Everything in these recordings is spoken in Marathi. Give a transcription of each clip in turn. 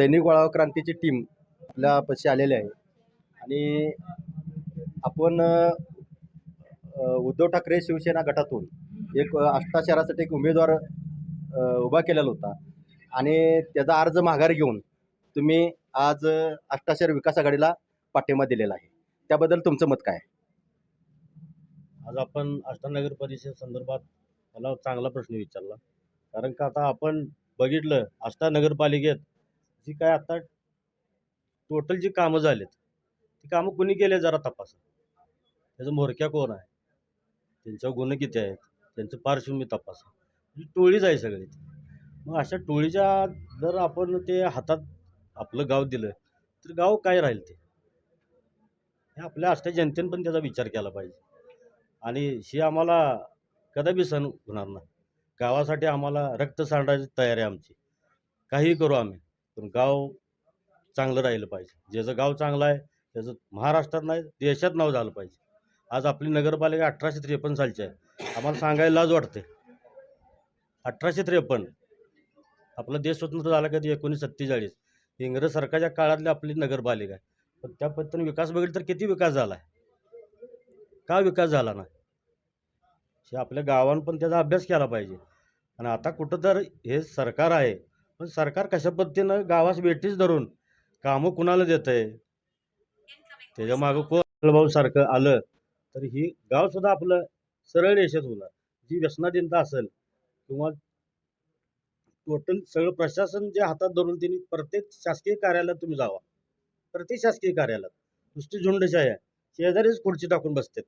दैनिक वळाव क्रांतीची टीम आपल्यापाशी आलेली आहे. आणि आपण उद्धव ठाकरे शिवसेना गटातून एक आष्टा शहरासाठी एक उमेदवार उभा केलेला होता. आणि त्याचा अर्ज माघार घेऊन तुम्ही आज आष्टा शहर विकास आघाडीला पाठिंबा दिलेला आहे. त्याबद्दल तुमचं मत काय आज आपण आष्टा नगर परिषद संदर्भात मला चांगला प्रश्न विचारला. कारण का आता आपण बघितलं आष्टा नगरपालिकेत जी काय आता टोटल जी कामं झालीत ती कामं कुणी केले जरा तपासा. त्याचं मोरक्या कोण आहे? त्यांच्यावर गुन्हे किती आहेत? त्यांचं पार्श्वभूमी तपासा. ही टोळीच आहे सगळी मग अशा टोळीच्या जर आपण ते हातात आपलं गाव दिलं तर गाव काय राहील ते? हे आपल्या आष्टा जनतेने पण त्याचा विचार केला पाहिजे. आणि ही आम्हाला कदापि सण होणार नाही. गावासाठी आम्हाला रक्त सांडायची तयारी आहे आमची. काहीही करू आम्ही. पण गाव चांगलं राहिलं पाहिजे. ज्याचं गाव चांगलं आहे त्याचं महाराष्ट्रात नाही देशात नाव झालं पाहिजे. आज आपली नगरपालिका अठराशे त्रेपन्न सालची आहे. आम्हाला सांगायला लाज वाटते. अठराशे त्रेपन्न. आपला देश स्वतंत्र झाला कधी एकोणीस सत्तेचाळीस. इंग्रज सरकारच्या काळातली आपली नगरपालिका आहे. पण त्या पद्धतीने विकास बघितलं तर किती विकास झाला आहे? का विकास झाला नाही? हे आपल्या गावानं पण त्याचा अभ्यास केला पाहिजे. आणि आता कुठं तर हे सरकार आहे पण सरकार कशा पद्धतीनं गावास वेटीच धरून कामं कुणाला देत आहे त्याच्या मागं कोण भाऊ सारखं आलं तर ही गाव सुद्धा आपलं सरळ रेषेत होणार. जी व्यसनाधीनता असेल किंवा टोटल सगळं प्रशासन जे हातात धरून त्यांनी प्रत्येक शासकीय कार्यालयात तुम्ही जावा. प्रत्येक शासकीय कार्यालयात. नुसती झुंडशाही आहे. शेजारीच खुर्ची टाकून बसते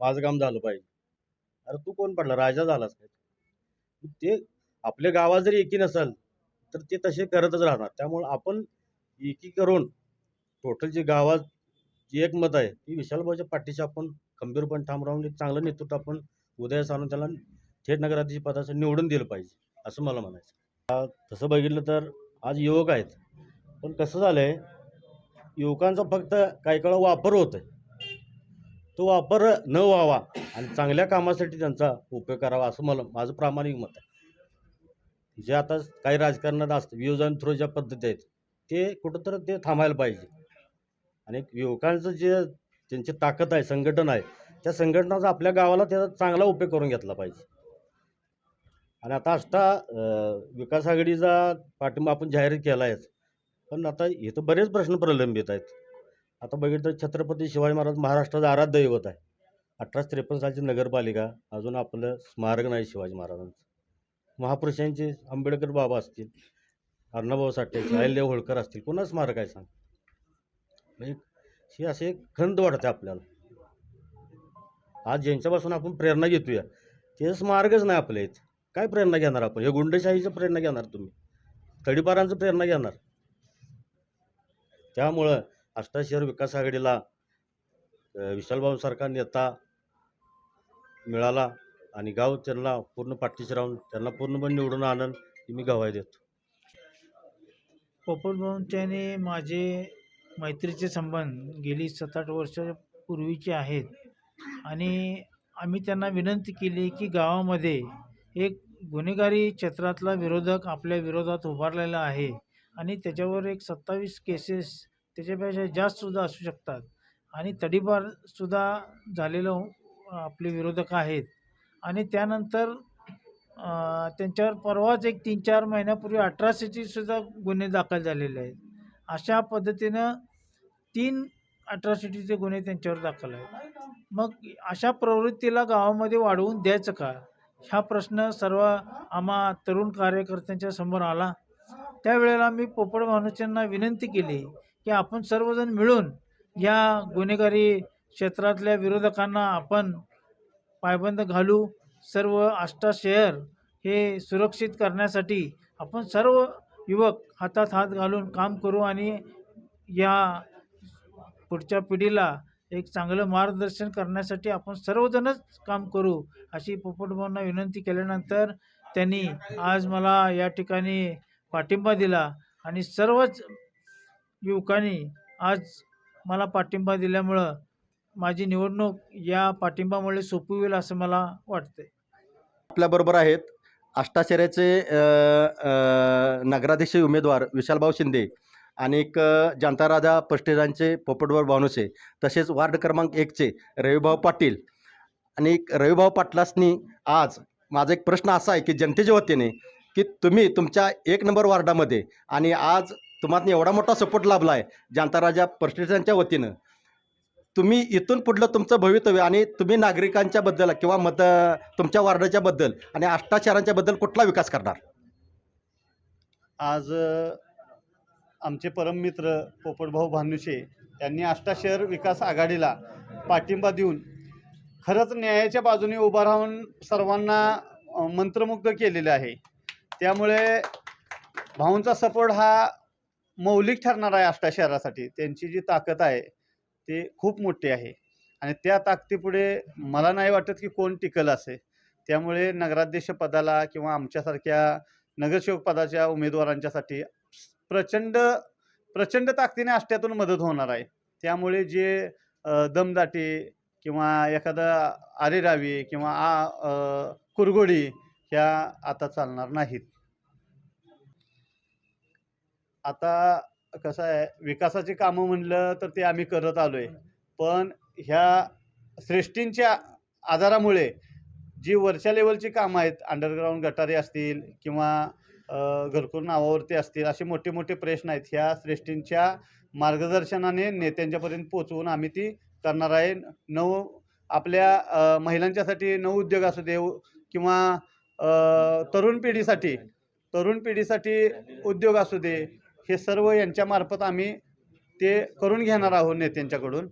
माझं काम झालं पाहिजे. अरे तू कोण पडला? राजा झालास काय? ते आपल्या गावात जरी एकी नसेल तर ते तसे करतच राहणार. त्यामुळं आपण एकी करून टोटल जे गावात जी एक मत आहे ती विशालभाऊच्या पाठीशी आपण खंबीरपणे ठाम राहून एक चांगलं नेतृत्व आपण उदयास आणून त्याला थेट नगराध्यक्ष पदाचं निवडून दिलं पाहिजे असं मला म्हणायचं तसं बघितलं तर आज युवक आहेत. पण कसं झालं आहे युवकांचा फक्त काही काळ वापर होत आहे तो वापर न व्हावा आणि चांगल्या कामासाठी त्यांचा उपयोग करावा असं मला माझं प्रामाणिक मत आहे. जे आता काही राजकारणात असतं अँड थ्रो ज्या पद्धती आहेत ते कुठंतरी ते थांबायला पाहिजे. आणि युवकांचं जे त्यांची ताकद आहे संघटन आहे त्या संघटनाचा आपल्या गावाला त्याचा चांगला उपयोग करून घेतला पाहिजे. आणि आता आष्टा विकास आघाडीचा पाठिंबा आपण जाहीर केला आहेच पण आता इथं बरेच प्रश्न प्रलंबित आहेत. आता बघितलं छत्रपती शिवाजी महाराज महाराष्ट्राचं आराध्य दैवत आहे. अठराशे त्रेपन्न सालची नगरपालिका अजून आपलं स्मारक नाही शिवाजी महाराजांचं. महापुरुषांचे आंबेडकर बाबा असतील अर्णभाऊ साठे अहिल्यादेव होळकर असतील कोणा स्मारक आहे सांग? म्हणजे हे असे खंत वाटते आपल्याला. आज ज्यांच्यापासून आपण प्रेरणा घेतोया ते स्मारकच नाही आपल्या इथं. काय प्रेरणा घेणार आपण? हे गुंडशाहीचं प्रेरणा घेणार तुम्ही. तडीपारांचं प्रेरणा घेणार. त्यामुळं आष्टा शहर विकास आघाडीला विशालभाऊसारखा नेता मिळाला. आणि गाव त्यांना पूर्ण पाठीशी राहून त्यांना पूर्णपणे निवडून आणून मी गवाय देतो. पोपटभाऊंचे आणि माझे मैत्रीचे संबंध गेली सात आठ वर्ष पूर्वीचे आहेत. आणि आम्ही त्यांना विनंती केली की गावामध्ये एक गुन्हेगारी क्षेत्रातला विरोधक आपल्या विरोधात उभारलेला आहे आणि त्याच्यावर एक सत्तावीस केसेस त्याच्यापेक्षा जास्तसुद्धा असू शकतात. आणि तडीपारसुद्धा झालेलं आपले विरोधक आहेत. आणि त्यानंतर त्यांच्यावर परवाच एक तीन चार महिन्यापूर्वी अठराशेची गुन्हे दाखल झालेले आहेत. अशा पद्धतीनं तीन अठरासिटीचे गुन्हे त्यांच्यावर दाखल आहेत. मग अशा प्रवृत्तीला गावामध्ये वाढवून द्यायचं का? हा प्रश्न सर्व आम्हा तरुण कार्यकर्त्यांच्या समोर आला. त्यावेळेला मी पोपट भानुच्यांना विनंती केली की आपण सर्वजण मिळून या गुन्हेगारी क्षेत्रातल्या विरोधकांना आपण पायबंद घालू सर्व आष्टा शहर हे सुरक्षित करण्यासाठी आपण सर्व युवक हातात हात घालून काम करू आणि या पुढच्या पिढीला एक चांगलं मार्गदर्शन करण्यासाठी आपण सर्वजणच काम करू अशी पोपटभाऊंना विनंती केल्यानंतर त्यांनी आज मला या ठिकाणी पाठिंबा दिला आणि सर्वच युवकांनी आज मला पाठिंबा दिल्यामुळं माझी निवडणूक या पाठिंबामुळे सोपी होईल असं मला वाटतंय. आपल्याबरोबर आहेत अष्टाचर्याचे अ, नगराध्यक्ष उमेदवार विशालभाऊ शिंदे आणि एक अ, जनताराजा पस्टेजांचे पोपटवर भानुसे तसेच वार्ड क्रमांक एकचे रविभाऊ पाटील. आणि एक रविभाऊ पाटलासनी आज माझा एक प्रश्न असा आहे की जनतेच्या वतीने की तुम्ही तुमच्या एक नंबर वार्डामध्ये आणि आज तुम्हाला एवढा मोठा सपोर्ट लाभला आहे जनताराजा पस्टेजांच्या वतीनं. तुम्ही इथून पुढलं तुमचं भवितव्य आणि तुम्ही नागरिकांच्या बद्दल किंवा मत तुमच्या वार्डाच्या बद्दल आणि आष्टा शहरांच्या बद्दल कुठला विकास करणार? आज आमचे परममित्र पोपटभाऊ भानुशे यांनी आष्टा शहर विकास आघाडीला पाठिंबा देऊन खरंच न्यायाच्या बाजूने उभा राहून सर्वांना मंत्रमुग्ध केलेले आहे. त्यामुळे भाऊंचा सपोर्ट हा मौलिक ठरणार आहे आष्टा शहरासाठी त्यांची जी ताकद आहे ते खूप मोठी आहे. आणि त्या ताकदीपुढे मला नाही वाटत की कोण टिकल असे त्यामुळे नगराध्यक्ष पदाला किंवा आमच्यासारख्या नगरसेवक पदाच्या उमेदवारांच्यासाठी प्रचंड प्रचंड ताकदीने आष्ट्यातून मदत होणार आहे. त्यामुळे जे दमदाटे दमदाटी किंवा एखादा आरेरावी किंवा आ कुरगोडी ह्या आता चालणार नाहीत. आता कसं आहे विकासाची कामं म्हणलं तर ते आम्ही करत आलो आहे पण ह्या श्रेष्ठींच्या आधारामुळे जी वरच्या लेवलची कामं आहेत अंडरग्राऊंड गटारे असतील किंवा घरकुल नावावरती असतील असे मोठे मोठे प्रश्न आहेत ह्या श्रेष्ठींच्या मार्गदर्शनाने नेत्यांच्यापर्यंत पोचवून आम्ही ती करणार आहे. नऊ आपल्या महिलांच्यासाठी नऊ उद्योग असू दे किंवा तरुण पिढीसाठी तरुण पिढीसाठी उद्योग असू दे हे सर्व यांच्यामार्फत आम्ही ते करून घेणार आहोत नेत्यांच्याकडून.